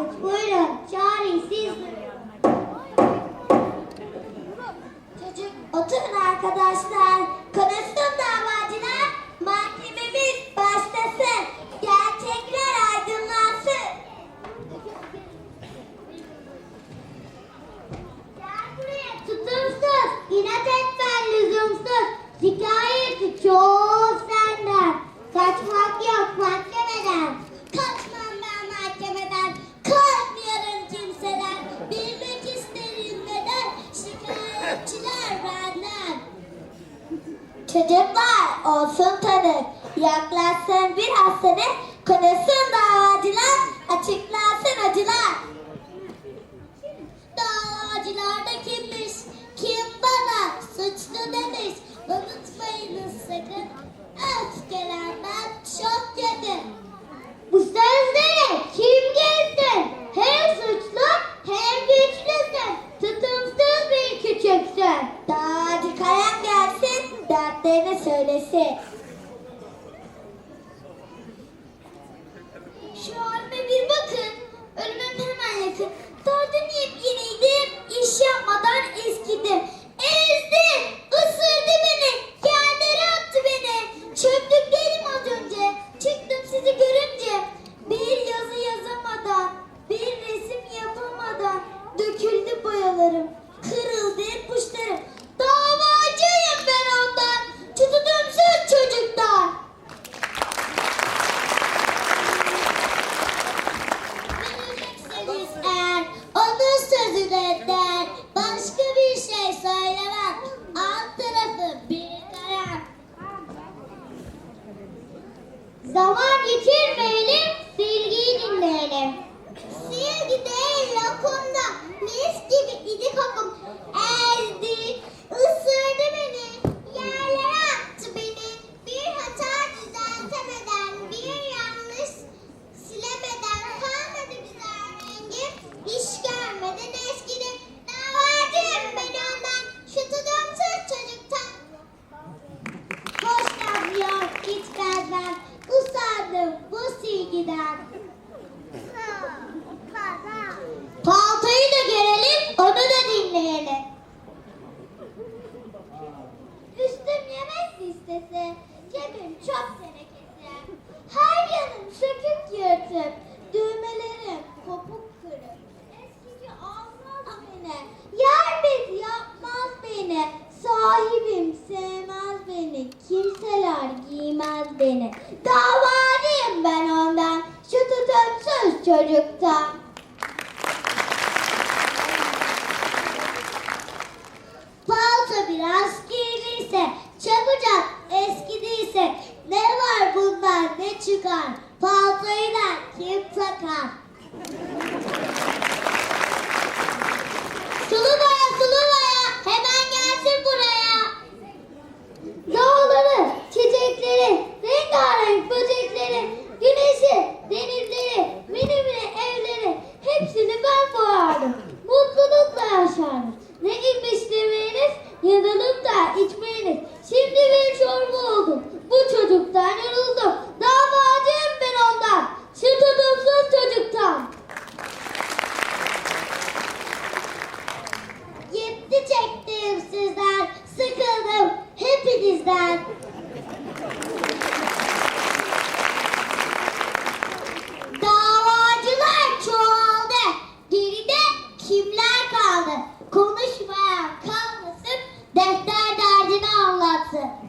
artık buyurun çaresiz Çocuk oturun arkadaşlar. Çocuklar olsun tanık. Yaklaşsın bir hastalık. Konuşsun davacılar. Açıklansın acılar. Söylesin. Şu halime bir bakın. Ölümüm hemen yakın. Dün yepyeniydim. İş yapmadan eskidim. Davalıyım ben ondan, şu tutumsuz çocuktan. Palto biraz kirliyse, çabucak eskidiyse, ne var bundan ne çıkar? Paltoyu da kim takar? Sulu boya, sulu boya,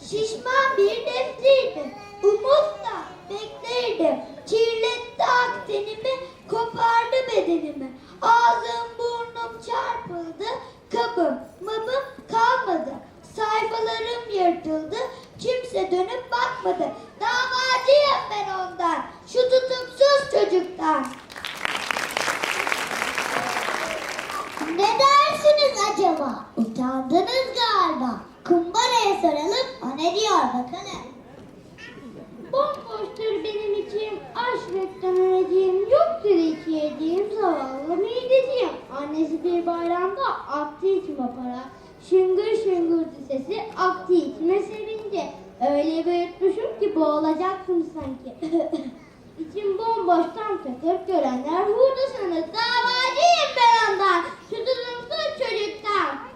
Şişman bir defterdim, umutla beklerdim. Kirletti akdenimi, kopardı bedenimi. Ağzım burnum çarpıldı, kabım mımım kalmadı. Sayfalarım yırtıldı, kimse dönüp bakmadı. Davacıyım ben ondan, şu tutumsuz çocuktan. Ne dersiniz acaba? Utandınız galiba. Kumbaraya soralım, o ne diyor bakalım. Bomboştur benim içim, açlıktan öleceğim, yoktur iki yediğim zavallı mideciğim. Annesi bir bayramda attı içime para, şıngır şıngırdı sesi, aktı içime sevince. Öyle büyütmüşüm ki boğulacaktım sanki. İçim bomboştan takır görenler hurdasınız. Davacıyım ben ondan, şu çocuktan.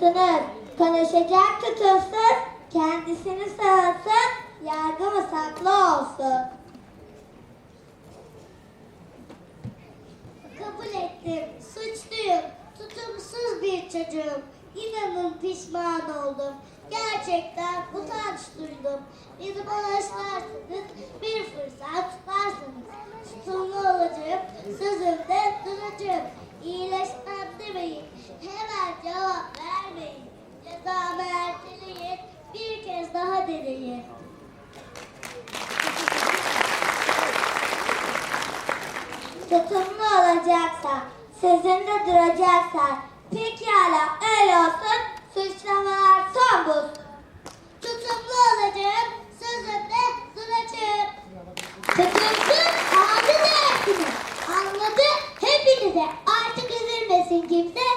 tutulsunuz. Konuşacak tutulsun, kendisini sağlasın, yargı masaklı olsun. Kabul ettim, suçluyum, tutumsuz bir çocuğum. İnanın pişman oldum. Gerçekten utanç duydum. Bizi bağışlarsınız, bir fırsat tutarsınız. Tutumlu olacağım, sözümde duracağım. İyileşmem demeyin. Hemen cevap vermeyin. Cezamı erteleyin. Bir kez daha deneyin. Tutumlu olacaksa, sözünde duracaksa, pekala öyle olsun, suçlamalar son bulsun. blessing, give thanks.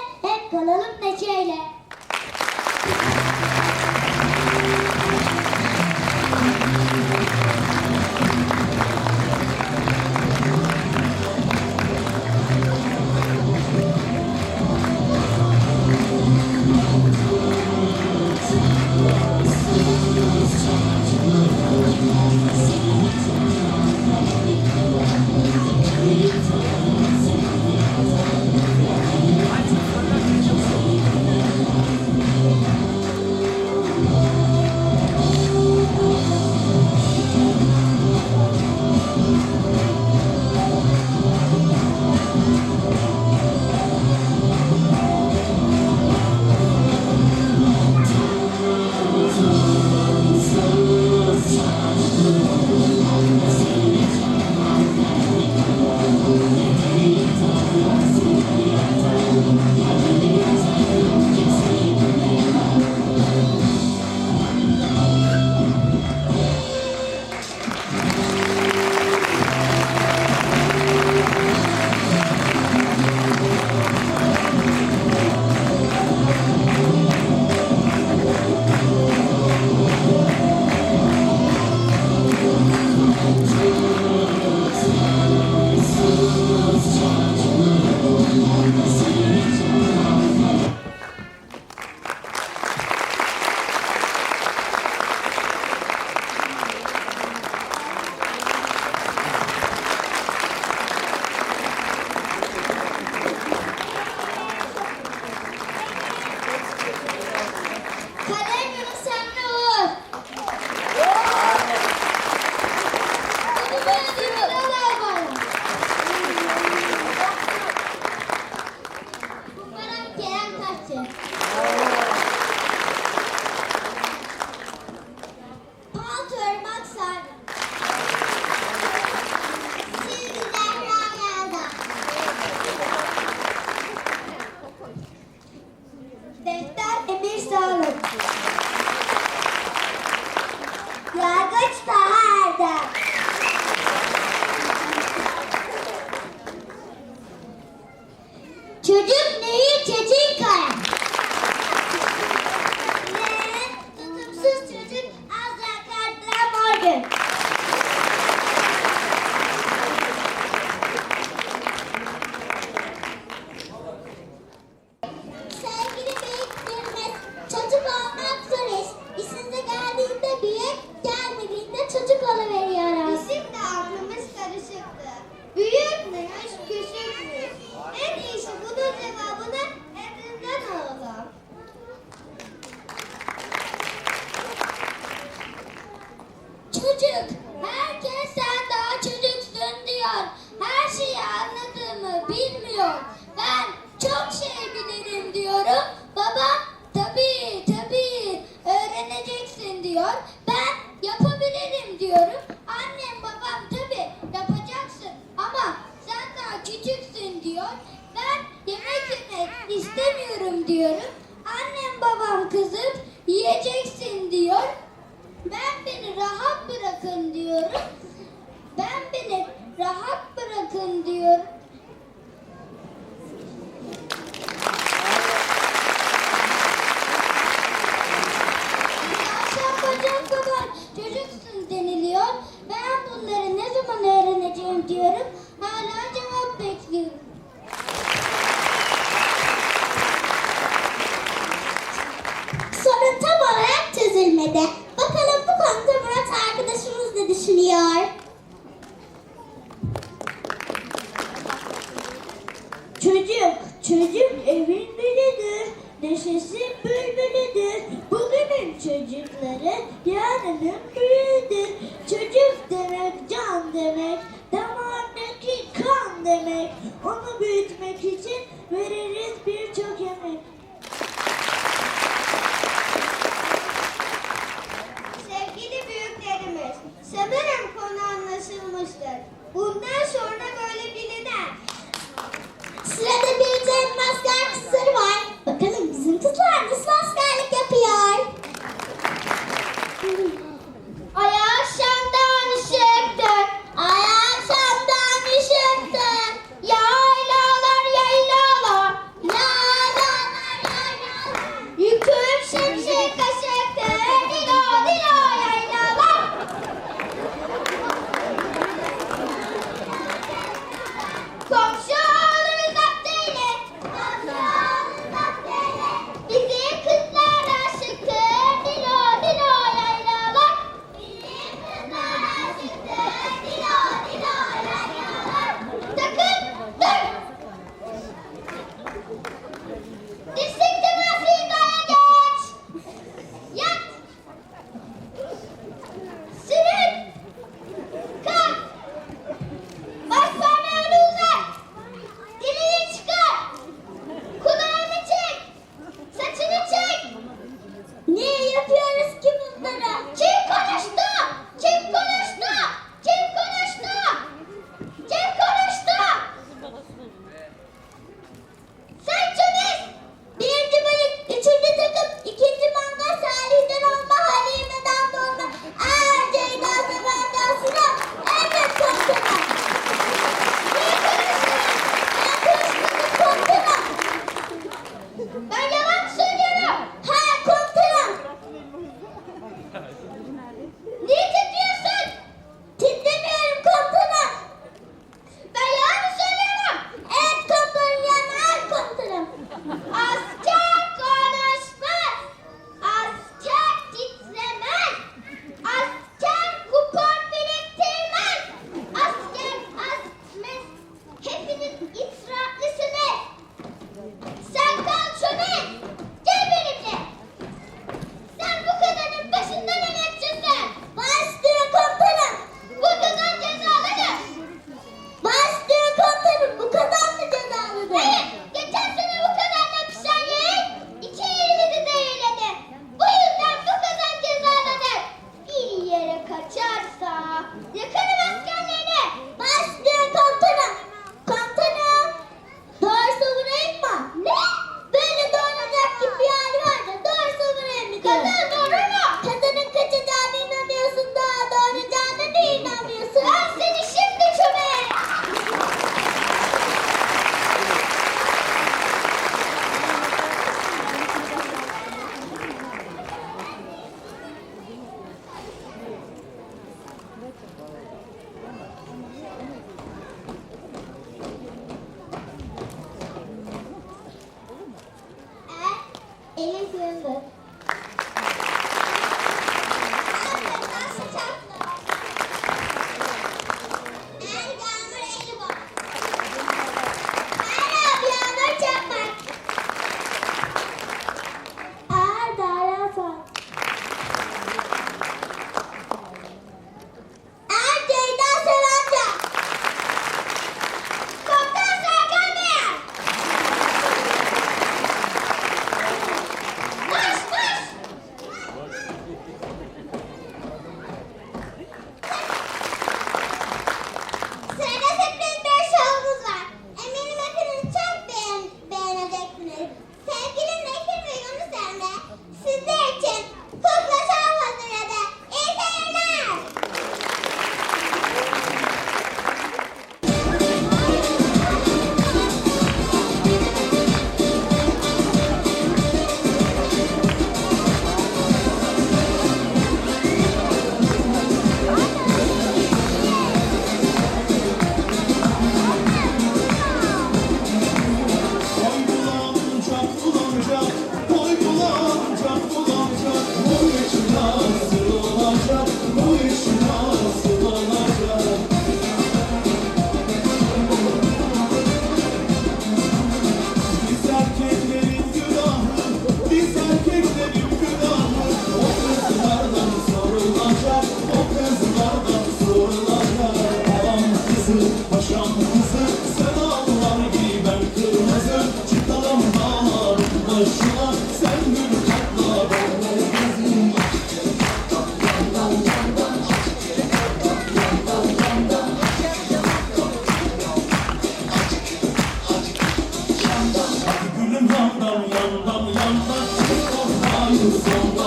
yandım yandım yandım Çıkıp ayı sonda